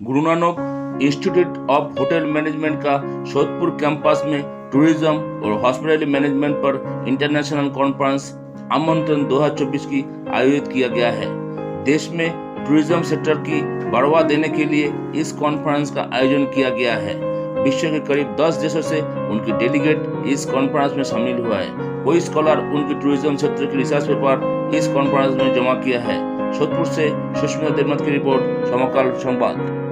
Guru Nanak institute of hotel management का Sodepur campus में tourism और हॉस्पिटैलिटी मैनेजमेंट पर इंटरनेशनल कॉन्फ्रेंस आमंत्रण 2024 की आयोजित किया गया है। देश में टूरिज़्म सेक्टर की बढ़ावा देने के लिए इस कॉन्फ्रेंस का आयोजन किया गया है। विश्व के करीब 10 देशों से उनकी डेलीगेट इस कॉन्फ्रेंस में शामिल हुआ है। कोई स्कॉलर उनके टूरिज़्म क्षेत्र के रिसर्च पेपर इस कॉन्फ्रेंस में जमा किया है। सोदपुर से सुष्मिता देवनाथ की रिपोर्ट समकाल संवाद।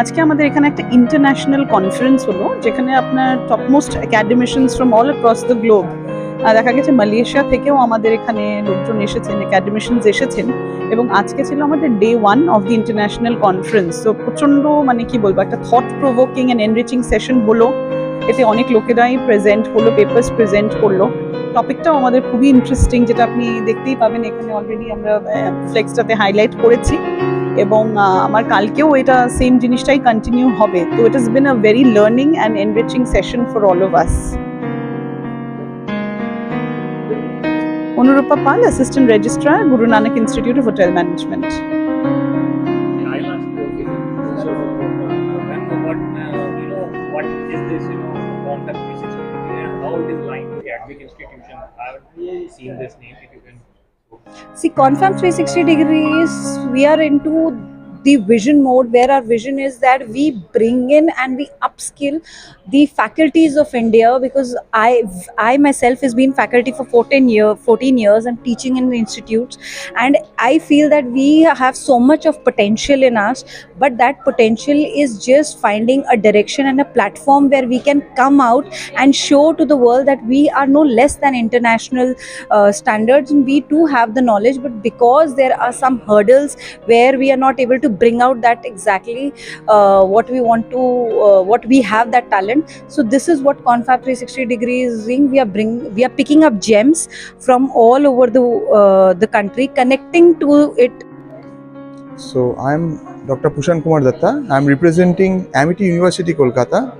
আজকে আমাদের এখানে একটা ইন্টারন্যাশনাল কনফারেন্স হলো, যেখানে আপনার topmost academicians from all across the globe দেখা গেছে মালয়েশিয়া থেকেও আমাদের এখানে লোকজন এসেছেন একাডেমিশিয়ানস এসেছেন এবং আজকে ছিল আমাদের day one of the international conference তো প্রচণ্ড মানে কি বলব, একটা thought provoking and enriching session হলো। এতে অনেক লোকেরাই প্রেজেন্ট হলো পেপার্স প্রেজেন্ট করল। টপিকটাও আমাদের খুবই ইন্টারেস্টিং যেটা আপনি দেখতেই পাবেন, এখানে অলরেডি আমরা ফ্লেক্সটাতে হাইলাইট করেছি। এবং আহ, আমার কালকেও এটা সেম জিনিসটাই কন্টিনিউ হবে তো it is been a very learning and enriching session for all of us Anurupa Pal assistant registrar Guru Nanak institute of hotel management I'll ask you, okay. So, uh, ma'am, what, uh, you know, what is this, you know, concept 360 and how it is linked to the Advic institution? I haven't seen this name, if you can. See, Confirm 360 degrees, we are into the vision mode where our vision is that we bring in and we upskill the faculties of India because I I myself has been faculty for 14 year 14 years and teaching in institutes. And I feel that we have so much of potential in us but that potential is just finding a direction and a platform where we can come out and show to the world that we are no less than international uh, standards. And we too have the knowledge but because there are some hurdles where we are not able to bring out that exactly uh, what we want to uh, what we have that talent so this is what confab 360 degrees doing we are bring we are picking up gems from all over the uh, the country connecting to it So I'm Dr. Pushan Kumar Datta. I'm representing Amity University, Kolkata.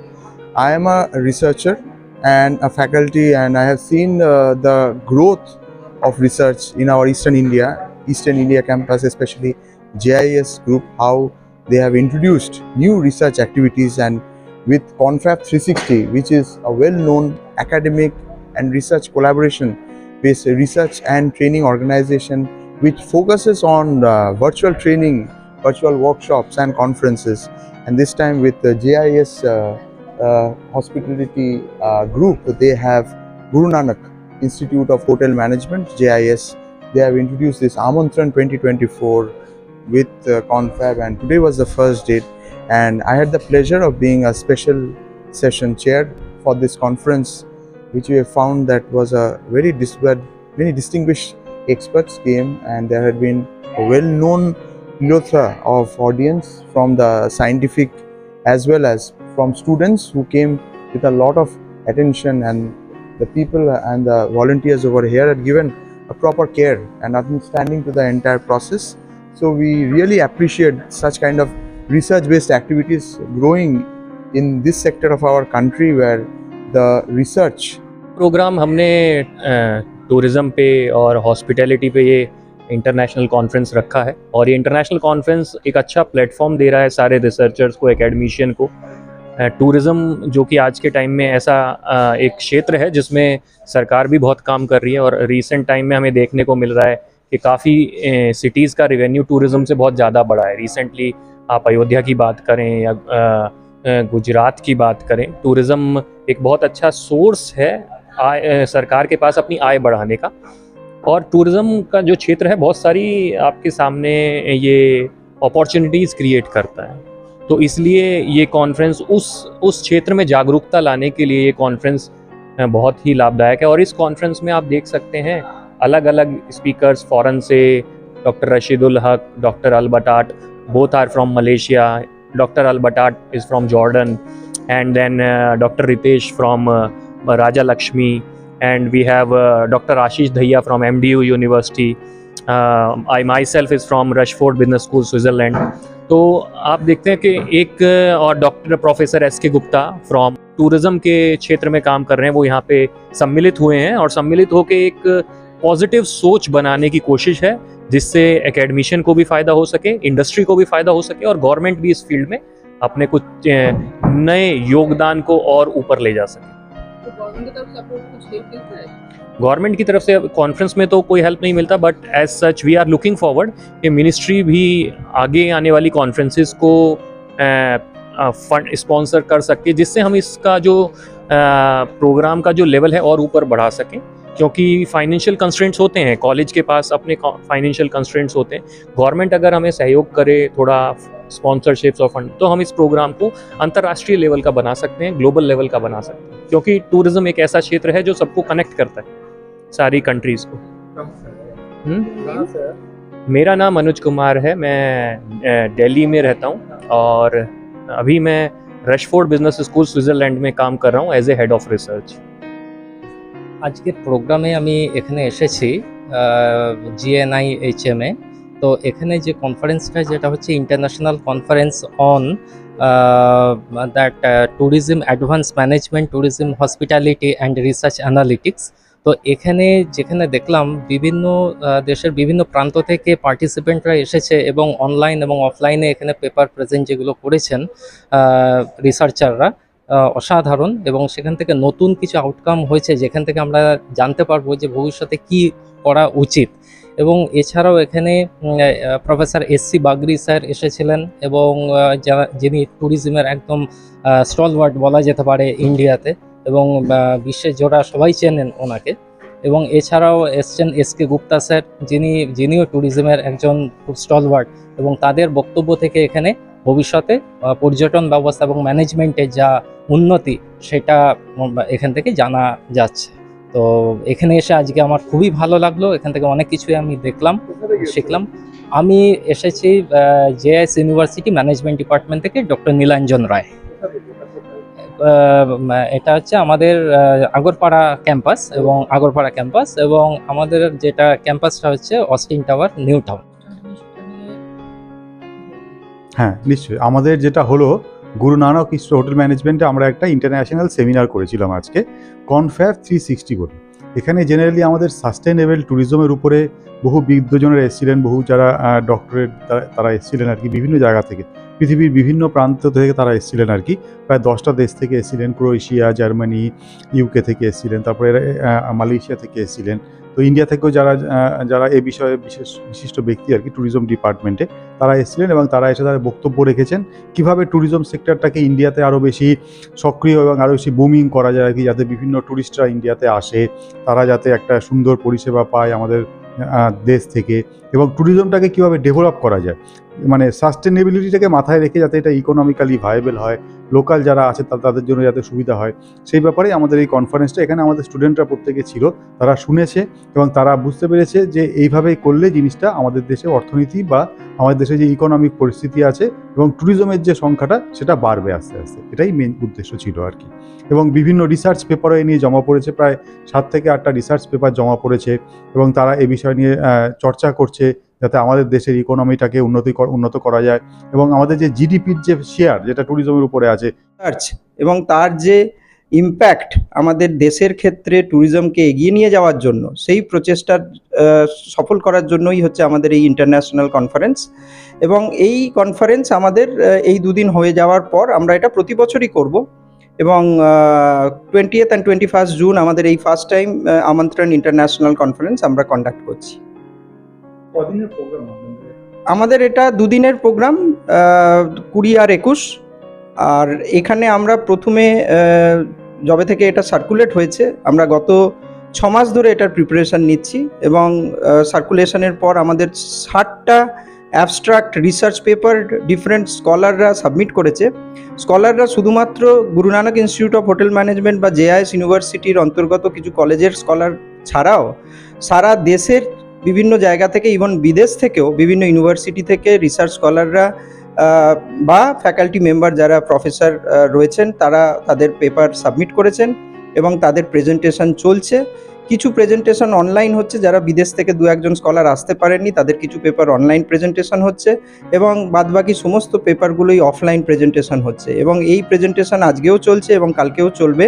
I am a researcher and a faculty, and I have seen uh, the growth of research in our Eastern India, Eastern India campus, especially JIS group, how they have introduced new research activities and with Confab 360, which is a well-known academic and research collaboration based research and training organization which focuses on uh, virtual training, virtual workshops, and conferences. And this time with the JIS uh, uh, Hospitality uh, Group, they have Guru Nanak Institute of Hotel Management (JIS). They have introduced this Amantran 2024 with uh, Confab, and today was the first date. And I had the pleasure of being a special session chair for this conference, which we have found that was a very dis- many distinguished experts came and there had been a well-known plethora of audience from the scientific as well as from students who came with a lot of attention and the people and the volunteers over here had given a proper care and understanding to the entire process so we really appreciate such kind of research-based activities growing in this sector of our country where the research program हमने tourism पे और hospitality पे ये international conference रखा है। और ये international conference एक अच्छा प्लेटफॉर्म दे रहा है सारे रिसर्चर्स को एकेडमिशियन को। टूरिज़्म जो कि आज के टाइम में ऐसा एक क्षेत्र है जिसमें सरकार भी बहुत काम कर रही है और रिसेंट टाइम में हमें देखने को मिल रहा है। कि काफ़ी सिटीज़ का रिवेन्यू टूरिज़्म से बहुत ज़्यादा बढ़ा है। रिसेंटली आप अयोध्या की बात करें या गुजरात की बात करें टूरिज़म एक बहुत अच्छा सोर्स है आय सरकार के पास अपनी आय बढ़ाने का। और टूरिज़म का जो क्षेत्र है, बहुत सारी आपके सामने ये अपॉर्चुनिटीज़ क्रिएट करता है। तो इसलिए ये कॉन्फ्रेंस उस उस क्षेत्र में जागरूकता लाने के लिए ये कॉन्फ्रेंस बहुत ही लाभदायक है। और इस कॉन्फ्रेंस में आप देख सकते हैं अलग अलग स्पीकर फॉरन से doctor Rashidul Haque doctor Albatat both are from Malaysia doctor Albatat is from Jordan and then doctor Ritesh from Raja Lakshmi and we have doctor Ashish Dhaiya from M D U university I myself is from Rushford business school Switzerland तो आप देखते हैं कि एक uh, और doctor professor S के Gupta from tourism के क्षेत्र में काम कर रहे हैं, वो यहाँ पे सम्मिलित हुए हैं, और सम्मिलित होकर एक पॉजिटिव सोच बनाने की कोशिश है जिससे एकेडमिशियन को भी फ़ायदा हो सके इंडस्ट्री को भी फ़ायदा हो सके और गवर्नमेंट भी इस फ़ील्ड में अपने कुछ नए योगदान को और ऊपर ले जा सके। गवर्नमेंट की तरफ़ से कॉन्फ्रेंस में तो कोई हेल्प नहीं मिलता but as such we are looking forward कि मिनिस्ट्री भी आगे आने वाली कॉन्फ्रेंसेस को फंड स्पॉन्सर कर सकती है जिससे हम इसका जो प्रोग्राम का जो लेवल है और ऊपर बढ़ा सकें। क्योंकि फाइनेंशियल कंस्ट्रेंट्स होते हैं कॉलेज के पास अपने फाइनेंशियल कंस्ट्रेंट्स होते हैं। गवर्नमेंट अगर हमें सहयोग करे थोड़ा स्पॉन्सरशिप्स और फंड तो हम इस प्रोग्राम को अंतर्राष्ट्रीय लेवल का बना सकते हैं ग्लोबल लेवल का बना सकते हैं। क्योंकि टूरिज़्म एक ऐसा क्षेत्र है जो सबको कनेक्ट करता है सारी कंट्रीज़ को। हम्म? मेरा नाम अनुज कुमार है मैं दिल्ली में रहता हूँ और अभी मैं रशफोर्ड बिज़नेस स्कूल स्विट्ज़रलैंड में काम कर रहा हूँ as a head of research আজকের প্রোগ্রামে আমি এখানে এসেছি জিএনআই এইচ এম এ তো এখানে যে কনফারেন্সটা যেটা হচ্ছে international conference on that tourism advance management tourism hospitality and research analytics তো এখানে যেখানে দেখলাম বিভিন্ন দেশের বিভিন্ন প্রান্ত থেকে পার্টিসিপেন্টরা এসেছে এবং অনলাইন এবং অফলাইনে এখানে পেপার প্রেজেন্ট যেগুলো করেছেন রিসার্চাররা অসাধারণ এবং সেখান থেকে নতুন কিছু আউটকাম হয়েছে যেখান থেকে আমরা জানতে পারব যে ভবিষ্যতে কি করা উচিত। এবং এছাড়াও এখানে professor S C Bagri sir এসেছিলেন এবং যিনি ট্যুরিজমের একদম স্টলওয়ার্ড বলা যেতে পারে ইন্ডিয়াতে এবং বিশ্বের জোড়া সবাই চেনেন ওনাকে। এবং এছাড়াও এসছেন এস কে গুপ্তা স্যার যিনি, যিনিও ট্যুরিজমের একজন খুব স্টলওয়ার্ড এবং তাদের বক্তব্য থেকে এখানে ভবিষ্যতে পর্যটন ব্যবস্থা এবং ম্যানেজমেন্টের যা উন্নতি, সেটা এখান থেকে জানা যাচ্ছে। তো এখানে এসে আজকে আমার খুবই ভালো লাগল, এখান থেকে অনেক কিছুই আমি দেখলাম, শিখলাম। আমি এসেছি জেএস ইউনিভার্সিটি ম্যানেজমেন্ট ডিপার্টমেন্ট থেকে ডক্টর নীলাঞ্জন রায়। এটা হচ্ছে আমাদের আগরপাড়া ক্যাম্পাস এবং আগরপাড়া ক্যাম্পাস এবং আমাদের যেটা ক্যাম্পাসটা হচ্ছে অস্টিন টাওয়ার নিউ টাউন হ্যাঁ নিশ্চয়ই। আমাদের যেটা হলো, গুরু নানক ইস্ট হোটেল ম্যানেজমেন্টে আমরা একটা ইন্টারন্যাশনাল সেমিনার করেছিলাম আজকে, কনফেয়ার থ্রি সিক্সটি বলে। এখানে জেনারেলি আমাদের সাস্টেনেবল ট্যুরিজমের উপরে বহু বিদ্বজনেরা এসেছিলেন, বহু যারা ডক্টরেট তারা এসেছিলেন আর কি বিভিন্ন জায়গা থেকে। পৃথিবীর বিভিন্ন প্রান্ত থেকে তারা এসেছিলেন আর কি। প্রায় দশটা দেশ থেকে এসেছিলেন, ক্রোয়েশিয়া, জার্মানি ইউকে থেকে এসেছিলেন, তারপরে মালয়েশিয়া থেকে এসেছিলেন। তো ইন্ডিয়া থেকেও যারা যারা এ বিষয়ে বিশেষ, বিশিষ্ট ব্যক্তি আর কি ট্যুরিজম ডিপার্টমেন্টে তারা এসেছিলেন এবং তারা এসে তারা বক্তব্য রেখেছেন। কীভাবে ট্যুরিজম সেক্টরটাকে ইন্ডিয়াতে আরও বেশি সক্রিয় এবং আরও বেশি বুমিং করা যায় আর কি, যাতে বিভিন্ন ট্যুরিস্টরা ইন্ডিয়াতে আসে, তারা যাতে একটা সুন্দর পরিষেবা পায় আমাদের দেশ থেকে। এবং ট্যুরিজমটাকে কীভাবে ডেভেলপ করা যায়? মানে সাস্টেনেবিলিটিটাকে মাথায় রেখে যাতে এটা ইকোনমিক্যালি ভাইবেল হয় লোকাল যারা আছে তাদের জন্য যাতে সুবিধা হয়। সেই ব্যাপারে আমাদের এই কনফারেন্সটা এখানে আমাদের স্টুডেন্টরা প্রত্যেকে ছিল, তারা শুনেছে এবং তারা বুঝতে পেরেছে যে এইভাবেই করলে জিনিসটা আমাদের দেশে অর্থনীতি বা আমাদের দেশে যে ইকোনমিক পরিস্থিতি আছে এবং ট্যুরিজমের যে সংখ্যাটা, সেটা বাড়বে আস্তে আস্তে। এটাই মেন উদ্দেশ্য ছিল আর কি। এবং বিভিন্ন রিসার্চ পেপারও এ নিয়ে জমা পড়েছে, প্রায় সাত থেকে আটটা রিসার্চ পেপার জমা পড়েছে এবং তারা এ বিষয় নিয়ে চর্চা করছে। যাতে আমাদের দেশের ইকোনমিটাকে উন্নতি উন্নত করা যায় এবং আমাদের যে জিডিপির যে শেয়ার যেটা ট্যুরিজমের উপরে আছে এবং তার যে ইম্প্যাক্ট আমাদের দেশের ক্ষেত্রে ট্যুরিজমকে এগিয়ে নিয়ে যাওয়ার জন্য, সেই প্রচেষ্টা সফল করার জন্যই হচ্ছে আমাদের এই ইন্টারন্যাশনাল কনফারেন্স এবং এই কনফারেন্স আমাদের এই দুদিন হয়ে যাওয়ার পর আমরা এটা প্রতি বছরই করব এবং twentieth and twenty first June আমাদের এই ফার্স্ট টাইম আমন্ত্রণ ইন্টারন্যাশনাল কনফারেন্স আমরা কন্ডাক্ট করছি। কদিনের প্রোগ্রাম আমাদের এটা দুদিনের প্রোগ্রাম কুড়ি আর একুশ। আর এখানে আমরা প্রথমে যবে থেকে এটা সার্কুলেট হয়েছে, আমরা গত ছ মাস ধরে এটার প্রিপারেশন নিচ্ছি এবং সার্কুলেশনের পর আমাদের ষাটটা অ্যাবস্ট্রাক্ট রিসার্চ পেপার ডিফারেন্ট স্কলাররা সাবমিট করেছে। স্কলাররা শুধুমাত্র Guru Nanak institute of hotel management বা জেআইএস ইউনিভার্সিটির অন্তর্গত কিছু কলেজের স্কলার ছাড়াও সারা দেশের বিভিন্ন জায়গা থেকে ইভন বিদেশ থেকেও বিভিন্ন ইউনিভার্সিটি থেকে রিসার্চ স্কলাররা বা ফ্যাকাল্টি মেম্বার যারা প্রফেসর রয়েছেন, তারা তাদের পেপার সাবমিট করেছেন এবং তাদের প্রেজেন্টেশন চলছে। কিছু প্রেজেন্টেশন অনলাইন হচ্ছে, যারা বিদেশ থেকে দু একজন স্কলার আসতে পারেননি, তাদের কিছু পেপার অনলাইন প্রেজেন্টেশন হচ্ছে এবং বাদবাকি সমস্ত পেপারগুলোই অফলাইন প্রেজেন্টেশন হচ্ছে। এবং এই প্রেজেন্টেশন আজকেও চলছে এবং কালকেও চলবে।